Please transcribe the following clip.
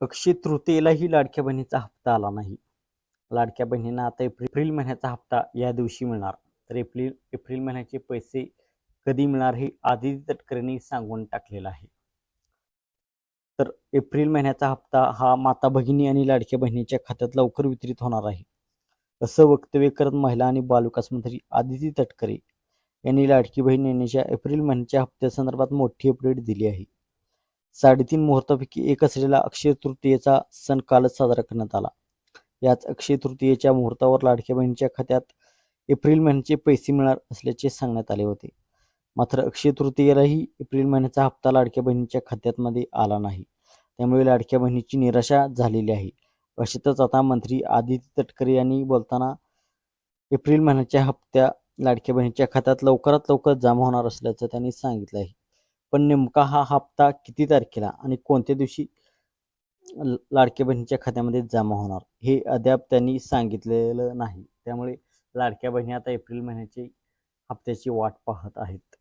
अक्षय तृतीयेलाही लाडक्या बहिणीचा हप्ता आला नाही. लाडक्या बहिणींना आता एप्रिल महिन्याचा हप्ता या दिवशी मिळणार. तर एप्रिल एप्रिल महिन्याचे पैसे कधी मिळणार हे आदिती तटकरेंनी सांगून टाकलेलं आहे. तर एप्रिल महिन्याचा हप्ता हा माता भगिनी आणि लाडक्या बहिणीच्या खात्यात लवकर वितरित होणार आहे. असं वक्तव्य करत महिला आणि बालविकास मंत्री आदिती तटकरे यांनी लाडकी बहीण येण्याच्या एप्रिल महिन्याच्या हप्त्यासंदर्भात मोठी अपडेट दिली आहे. साडेतीन मुहूर्तापैकी एक असलेला अक्षय तृतीयेचा सण कालच साजरा करण्यात आला. याच अक्षय तृतीयेच्या मुहूर्तावर लाडक्या बहिणीच्या खात्यात एप्रिल महिन्याचे पैसे मिळणार असल्याचे सांगण्यात आले होते. मात्र अक्षय तृतीयेलाही एप्रिल महिन्याचा हप्ता लाडक्या बहिणीच्या खात्यामध्ये आला नाही. त्यामुळे लाडक्या बहिणीची निराशा झालेली आहे. अशातच आता मंत्री आदित्य तटकरे यांनी बोलताना एप्रिल महिन्याच्या हप्त्या लाडक्या बहिणीच्या खात्यात लवकरात लवकर जमा होणार असल्याचं त्यांनी सांगितलं आहे. पण नेमका हा हप्ता किती तारखेला आणि कोणत्या दिवशी ल- लाडक्या बहिणीच्या खात्यामध्ये जमा होणार? हे अद्याप त्यांनी सांगितलेलं नाही. त्यामुळे लाडक्या बहिणी आता एप्रिल महिन्याची हप्त्याची वाट पाहत आहेत.